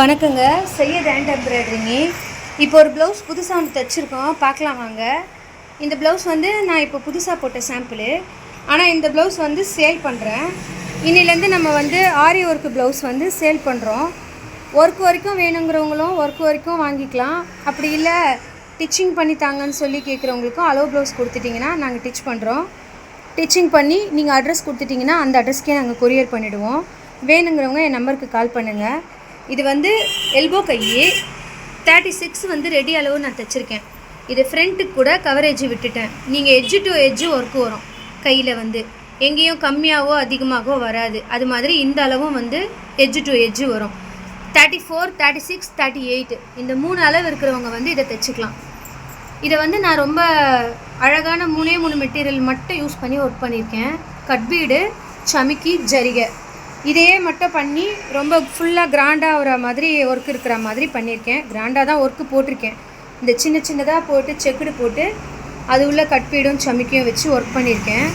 வணக்கங்க. செய்ய ஹேண்ட் எம்ப்ராய்டரிங்க இப்போ ஒரு ப்ளவுஸ் புதுசாக ஒன்று தைச்சிருக்கோம். பார்க்கலாம் வாங்க. இந்த ப்ளவுஸ் வந்து நான் இப்போ புதுசாக போட்ட சாம்பிள் ஆனால் இந்த ப்ளவுஸ் வந்து சேல் பண்ணுறேன் இன்னிலேருந்து நம்ம வந்து ஆரி ஒர்க்கு ப்ளவுஸ் வந்து சேல் பண்ணுறோம் ஒர்க் வரைக்கும் வேணுங்கிறவங்களும் ஒர்க் வரைக்கும் வாங்கிக்கலாம். அப்படி இல்லை டிச்சிங் பண்ணி தாங்கன்னு சொல்லி கேட்குறவங்களுக்கும் அளவு ப்ளவுஸ் கொடுத்துட்டிங்கன்னா நாங்கள் டிச் பண்ணுறோம் டிச்சிங் பண்ணி நீங்கள் அட்ரஸ் கொடுத்துட்டிங்கன்னா அந்த அட்ரஸ்க்கே நாங்கள் கொரியர் பண்ணிவிடுவோம் வேணுங்கிறவங்க என் நம்பருக்கு கால் பண்ணுங்கள் இது வந்து எல்போ கை. தேர்ட்டி சிக்ஸ் வந்து ரெடி அளவு நான் தைச்சிருக்கேன். இது ஃப்ரண்ட்டுக்கு கூட கவரேஜ் விட்டுட்டேன். நீங்கள் எஜ்ஜு டு எஜ்ஜு ஒர்க்கு வரும். கையில் வந்து. எங்கேயும் கம்மியாகவோ அதிகமாகவோ வராது. அது மாதிரி இந்த அளவும் வந்து எஜ்ஜு டு எஜ்ஜு வரும். Thirty four thirty six thirty eight இந்த மூணு அளவு இருக்கிறவங்க வந்து இதை தைச்சிக்கலாம். இதை வந்து நான் ரொம்ப அழகான மூணே மூணு மெட்டீரியல் மட்டும் யூஸ் பண்ணி ஒர்க் பண்ணியிருக்கேன். கட்பீடு சமிக்கி ஜரிகை. இதையே மட்டும் பண்ணி ரொம்ப ஃபுல்லாக கிராண்டாக வர மாதிரி ஒர்க் இருக்கிற மாதிரி பண்ணியிருக்கேன். கிராண்டாக தான் ஒர்க்கு போட்டிருக்கேன். இந்த சின்ன சின்னதாக போட்டு செக்குடு போட்டு அது உள்ள கட்பீடும் சமிக்கையும் வச்சு ஒர்க் பண்ணியிருக்கேன்.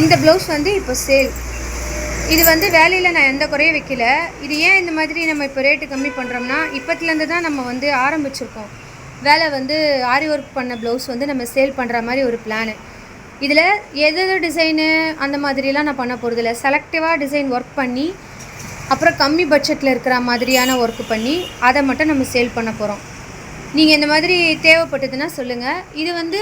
இந்த ப்ளவுஸ் வந்து இப்போ சேல் இது வந்து வேலையில் நான் எந்த குறையும் வைக்கல. இது ஏன் இந்த மாதிரி நம்ம இப்போ ரேட்டு கம்மி பண்ணுறோம்னா இப்போத்துலேருந்து தான் நம்ம வந்து ஆரம்பிச்சிருக்கோம். வேலை வந்து ஆரி ஒர்க் பண்ண ப்ளவுஸ் வந்து நம்ம சேல் பண்ணுற மாதிரி ஒரு பிளானு இதில் எது எது டிசைனு அந்த மாதிரிலாம் நான் பண்ண போகிறதில்ல செலக்டிவாக டிசைன் ஒர்க் பண்ணி அப்புறம் கம்மி பட்ஜெட்டில் இருக்கிற மாதிரியான ஒர்க் பண்ணி அதை மட்டும் நம்ம சேல் பண்ண போகிறோம் நீங்கள் இந்த மாதிரி தேவைப்பட்டதுன்னா சொல்லுங்கள் இது வந்து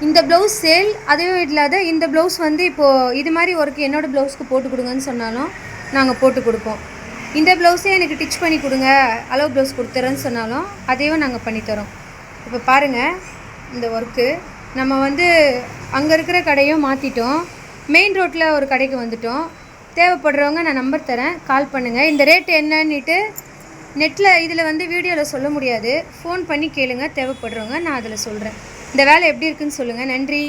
இந்த ப்ளவுஸ் சேல் அதுவே இல்லாத இந்த ப்ளவுஸ் வந்து இப்போது இது மாதிரி ஒர்க் என்னோடய ப்ளவுஸ்க்கு போட்டு கொடுங்கன்னு சொன்னாலும் நாங்கள் போட்டு கொடுப்போம். இந்த ப்ளவுஸே எனக்கு டிச் பண்ணி கொடுங்க அளவு ப்ளவுஸ் கொடுத்துறேன்னு சொன்னாலும் அதையும் நாங்கள் பண்ணித்தரோம் இப்போ பாருங்கள் இந்த ஒர்க்கு நம்ம வந்து அங்கே இருக்கிற கடையும் மாற்றிட்டோம் மெயின் ரோட்டில் ஒரு கடைக்கு வந்துட்டோம். தேவைப்படுறவங்க நான் நம்பர் தரேன். கால் பண்ணுங்கள் இந்த ரேட் என்னன்னுட்டு நெட்டில் இதில் வந்து வீடியோவில் சொல்ல முடியாது. ஃபோன் பண்ணி கேளுங்கள் தேவைப்படுறவங்க நான் அதில் சொல்கிறேன் இந்த வேலை எப்படி இருக்குன்னு சொல்லுங்கள் நன்றி.